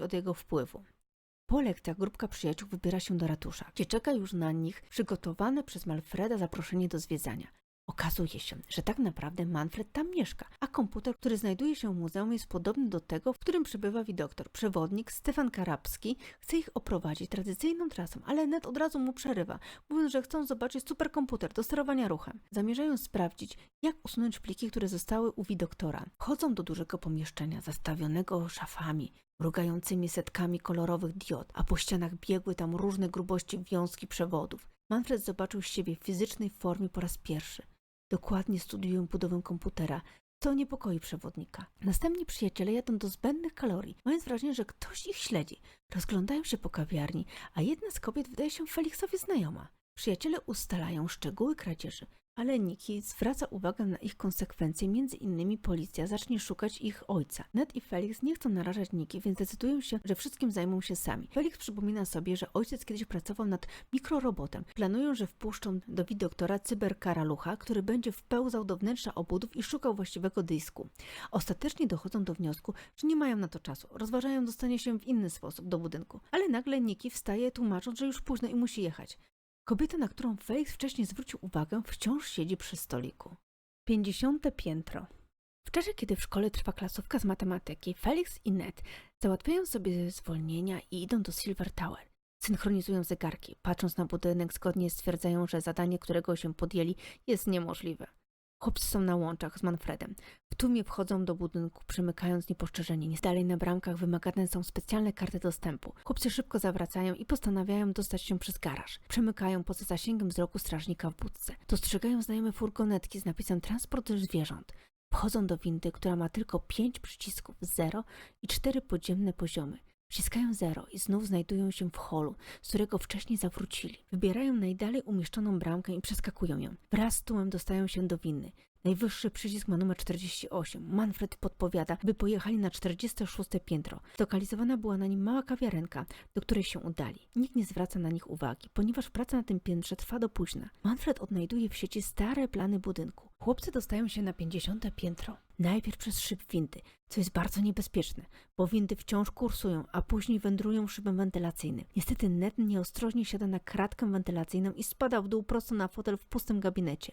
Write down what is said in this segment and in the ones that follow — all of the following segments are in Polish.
od jego wpływu. Po lekcjach grupka przyjaciół wybiera się do ratusza, gdzie czeka już na nich przygotowane przez Manfreda zaproszenie do zwiedzania. Okazuje się, że tak naprawdę Manfred tam mieszka, a komputer, który znajduje się w muzeum jest podobny do tego, w którym przebywa widoktor. Przewodnik Stefan Karabski chce ich oprowadzić tradycyjną trasą, ale Ned od razu mu przerywa, mówiąc, że chcą zobaczyć superkomputer do sterowania ruchem. Zamierzają sprawdzić, jak usunąć pliki, które zostały u widoktora. Wchodzą do dużego pomieszczenia zastawionego szafami, mrugającymi setkami kolorowych diod, a po ścianach biegły tam różne grubości wiązki przewodów. Manfred zobaczył siebie w fizycznej formie po raz pierwszy. Dokładnie studiują budowę komputera, co niepokoi przewodnika. Następni przyjaciele jadą do zbędnych kalorii, mając wrażenie, że ktoś ich śledzi. Rozglądają się po kawiarni, a jedna z kobiet wydaje się Feliksowi znajoma. Przyjaciele ustalają szczegóły kradzieży, ale Niki zwraca uwagę na ich konsekwencje, między innymi policja zacznie szukać ich ojca. Ned i Felix nie chcą narażać Niki, więc decydują się, że wszystkim zajmą się sami. Felix przypomina sobie, że ojciec kiedyś pracował nad mikrorobotem. Planują, że wpuszczą do widoktora cyberkaralucha, który będzie wpełzał do wnętrza obudów i szukał właściwego dysku. Ostatecznie dochodzą do wniosku, że nie mają na to czasu. Rozważają dostanie się w inny sposób do budynku. Ale nagle Niki wstaje tłumacząc, że już późno i musi jechać. Kobieta, na którą Felix wcześniej zwrócił uwagę, wciąż siedzi przy stoliku. 50. piętro. W czasie, kiedy w szkole trwa klasówka z matematyki, Felix i Ned załatwiają sobie zwolnienia i idą do Silver Tower. Synchronizują zegarki. Patrząc na budynek, zgodnie stwierdzają, że zadanie, którego się podjęli, jest niemożliwe. Chłopcy są na łączach z Manfredem. W tłumie wchodzą do budynku, przymykając niepostrzeżenie. Dalej na bramkach wymagane są specjalne karty dostępu. Chłopcy szybko zawracają i postanawiają dostać się przez garaż. Przemykają poza zasięgiem wzroku strażnika w budce. Dostrzegają znajome furgonetki z napisem transport zwierząt. Wchodzą do windy, która ma tylko pięć przycisków, 0 i cztery podziemne poziomy. Wciskają zero i znów znajdują się w holu, z którego wcześniej zawrócili. Wybierają najdalej umieszczoną bramkę i przeskakują ją. Wraz z tłumem dostają się do winny. Najwyższy przycisk ma numer 48. Manfred podpowiada, by pojechali na 46 piętro. Zlokalizowana była na nim mała kawiarenka, do której się udali. Nikt nie zwraca na nich uwagi, ponieważ praca na tym piętrze trwa do późna. Manfred odnajduje w sieci stare plany budynku. Chłopcy dostają się na 50 piętro. Najpierw przez szyb windy, co jest bardzo niebezpieczne, bo windy wciąż kursują, a później wędrują szybem wentylacyjnym. Niestety Ned nieostrożnie siada na kratkę wentylacyjną i spada w dół prosto na fotel w pustym gabinecie.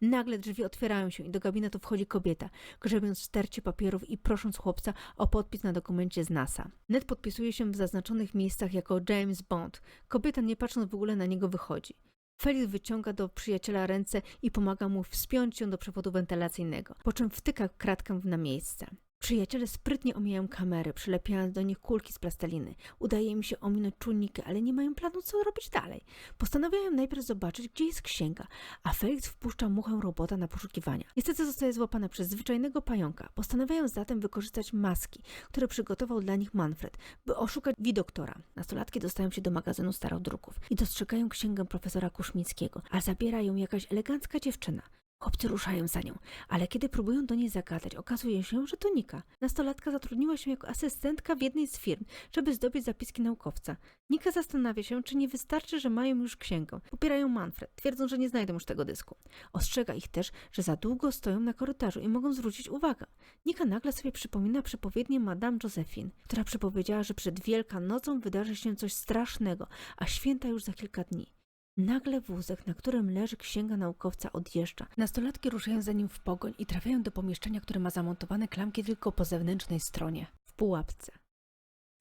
Nagle drzwi otwierają się i do gabinetu wchodzi kobieta, grzebiąc w stercie papierów i prosząc chłopca o podpis na dokumencie z NASA. Ned podpisuje się w zaznaczonych miejscach jako James Bond. Kobieta nie patrząc w ogóle na niego wychodzi. Felix wyciąga do przyjaciela ręce i pomaga mu wspiąć się do przewodu wentylacyjnego, po czym wtyka kratkę na miejsce. Przyjaciele sprytnie omijają kamery, przylepiając do nich kulki z plasteliny. Udaje im się ominąć czujniki, ale nie mają planu, co robić dalej. Postanawiają najpierw zobaczyć, gdzie jest księga, a Felix wpuszcza muchę robota na poszukiwania. Niestety zostaje złapana przez zwyczajnego pająka. Postanawiają zatem wykorzystać maski, które przygotował dla nich Manfred, by oszukać widoktora. Nastolatki dostają się do magazynu starodruków i dostrzegają księgę profesora Kuszmickiego, a zabiera ją jakaś elegancka dziewczyna. Chłopcy ruszają za nią, ale kiedy próbują do niej zagadać, okazuje się, że to Nika. Nastolatka zatrudniła się jako asystentka w jednej z firm, żeby zdobyć zapiski naukowca. Nika zastanawia się, czy nie wystarczy, że mają już księgę. Popierają Manfred, twierdzą, że nie znajdą już tego dysku. Ostrzega ich też, że za długo stoją na korytarzu i mogą zwrócić uwagę. Nika nagle sobie przypomina przepowiednię Madame Josephine, która przepowiedziała, że przed Wielkanocą wydarzy się coś strasznego, a święta już za kilka dni. Nagle wózek, na którym leży księga naukowca, odjeżdża. Nastolatki ruszają za nim w pogoń i trafiają do pomieszczenia, które ma zamontowane klamki tylko po zewnętrznej stronie, w pułapce.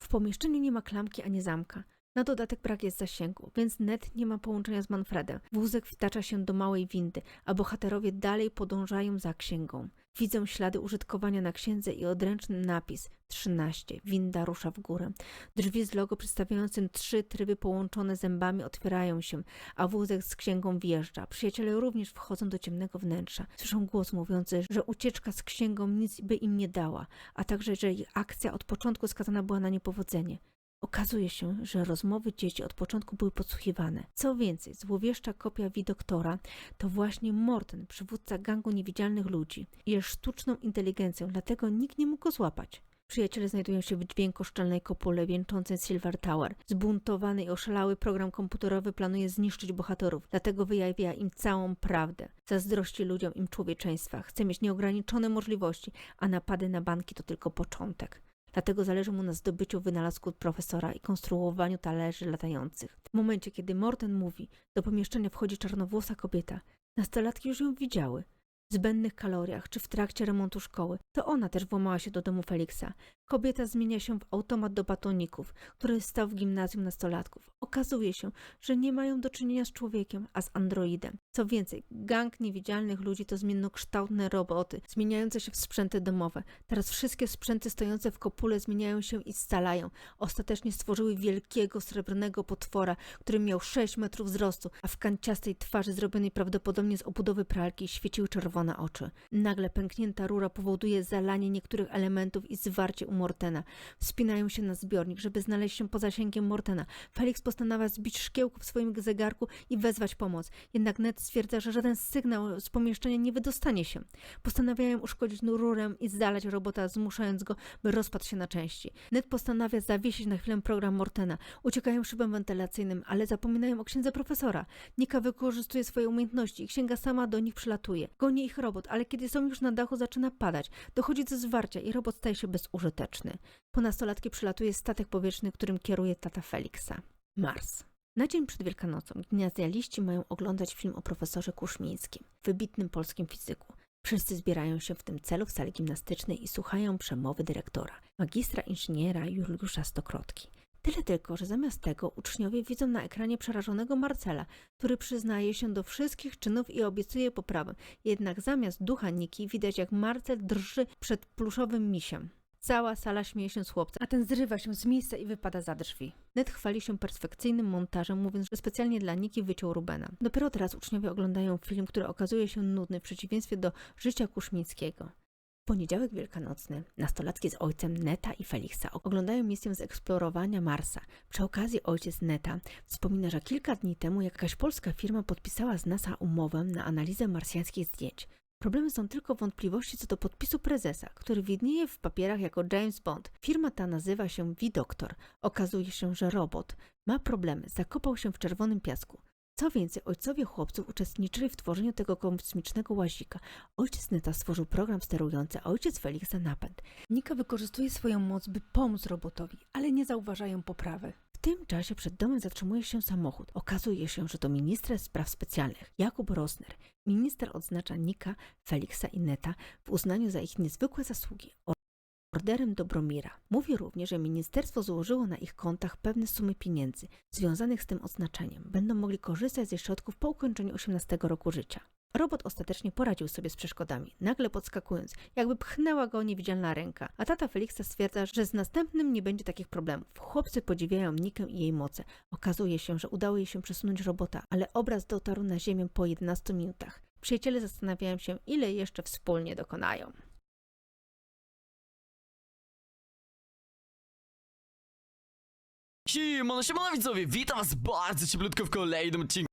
W pomieszczeniu nie ma klamki ani zamka. Na dodatek brak jest zasięgu, więc Ned nie ma połączenia z Manfredem. Wózek wtacza się do małej windy, a bohaterowie dalej podążają za księgą. Widzą ślady użytkowania na księdze i odręczny napis 13. Winda rusza w górę. Drzwi z logo przedstawiającym trzy tryby połączone zębami otwierają się, a wózek z księgą wjeżdża. Przyjaciele również wchodzą do ciemnego wnętrza. Słyszą głos mówiący, że ucieczka z księgą nic by im nie dała, a także, że ich akcja od początku skazana była na niepowodzenie. Okazuje się, że rozmowy dzieci od początku były podsłuchiwane. Co więcej, złowieszcza kopia widoktora to właśnie Morten, przywódca gangu niewidzialnych ludzi. Jest sztuczną inteligencją, dlatego nikt nie mógł go złapać. Przyjaciele znajdują się w dźwiękoszczelnej kopule wieńczącej Silver Tower. Zbuntowany i oszalały program komputerowy planuje zniszczyć bohaterów, dlatego wyjawia im całą prawdę. Zazdrości ludziom im człowieczeństwa, chce mieć nieograniczone możliwości, a napady na banki to tylko początek. Dlatego zależy mu na zdobyciu wynalazku profesora i konstruowaniu talerzy latających. W momencie, kiedy Morten mówi, do pomieszczenia wchodzi czarnowłosa kobieta. Nastolatki już ją widziały. W zbędnych kaloriach czy w trakcie remontu szkoły. To ona też włamała się do domu Feliksa. Kobieta zmienia się w automat do batoników, który stał w gimnazjum nastolatków. Okazuje się, że nie mają do czynienia z człowiekiem, a z androidem. Co więcej, gang niewidzialnych ludzi to zmiennokształtne roboty, zmieniające się w sprzęty domowe. Teraz wszystkie sprzęty stojące w kopule zmieniają się i scalają. Ostatecznie stworzyły wielkiego srebrnego potwora, który miał 6 metrów wzrostu, a w kanciastej twarzy zrobionej prawdopodobnie z obudowy pralki świeciły czerwone oczy. Nagle pęknięta rura powoduje zalanie niektórych elementów i zwarcie u Mortena. Wspinają się na zbiornik, żeby znaleźć się poza zasięgiem Mortena. Felix postanawia zbić szkiełko w swoim zegarku i wezwać pomoc. Jednak Ned stwierdza, że żaden sygnał z pomieszczenia nie wydostanie się. Postanawiają uszkodzić rurę i zdalać robota, zmuszając go, by rozpadł się na części. Ned postanawia zawiesić na chwilę program Mortena. Uciekają szybem wentylacyjnym, ale zapominają o księdze profesora. Nika wykorzystuje swoje umiejętności i księga sama do nich przylatuje. Goni ich robot, ale kiedy są już na dachu, zaczyna padać. Dochodzi do zwarcia i robot staje się bezużyteczny. Po nastolatki przylatuje statek powietrzny, którym kieruje tata Feliksa. Mars. Na dzień przed Wielkanocą gimnazjaliści mają oglądać film o profesorze Kuszmińskim, wybitnym polskim fizyku. Wszyscy zbierają się w tym celu w sali gimnastycznej i słuchają przemowy dyrektora, magistra inżyniera Juliusza Stokrotki. Tyle tylko, że zamiast tego uczniowie widzą na ekranie przerażonego Marcela, który przyznaje się do wszystkich czynów i obiecuje poprawę. Jednak zamiast ducha Niki widać jak Marcel drży przed pluszowym misiem. Cała sala śmieje się z chłopca, a ten zrywa się z miejsca i wypada za drzwi. Ned chwali się perfekcyjnym montażem, mówiąc, że specjalnie dla Niki wyciął Rubena. Dopiero teraz uczniowie oglądają film, który okazuje się nudny w przeciwieństwie do życia Kuszmińskiego. Poniedziałek wielkanocny nastolatki z ojcem Neta i Feliksa oglądają misję z eksplorowania Marsa. Przy okazji ojciec Neta wspomina, że kilka dni temu jakaś polska firma podpisała z NASA umowę na analizę marsjańskich zdjęć. Problemem są tylko wątpliwości co do podpisu prezesa, który widnieje w papierach jako James Bond. Firma ta nazywa się V-Doctor. Okazuje się, że robot ma problemy, zakopał się w czerwonym piasku. Co więcej, ojcowie chłopców uczestniczyli w tworzeniu tego kosmicznego łazika. Ojciec Neta stworzył program sterujący, a ojciec Feliksa napęd. Nika wykorzystuje swoją moc, by pomóc robotowi, ale nie zauważają poprawy. Tym czasie przed domem zatrzymuje się samochód. Okazuje się, że to minister spraw specjalnych, Jakub Rosner. Minister odznacza Nika, Feliksa i Neta w uznaniu za ich niezwykłe zasługi orderem Dobromira. Mówi również, że ministerstwo złożyło na ich kontach pewne sumy pieniędzy związanych z tym oznaczeniem. Będą mogli korzystać ze środków po ukończeniu 18 roku życia. Robot ostatecznie poradził sobie z przeszkodami, nagle podskakując, jakby pchnęła go niewidzialna ręka, a tata Feliksa stwierdza, że z następnym nie będzie takich problemów. Chłopcy podziwiają Nikę i jej moce. Okazuje się, że udało jej się przesunąć robota, ale obraz dotarł na ziemię po 11 minutach. Przyjaciele zastanawiają się, ile jeszcze wspólnie dokonają. Siemano, siemano widzowie, witam was bardzo cieplutko w kolejnym odcinku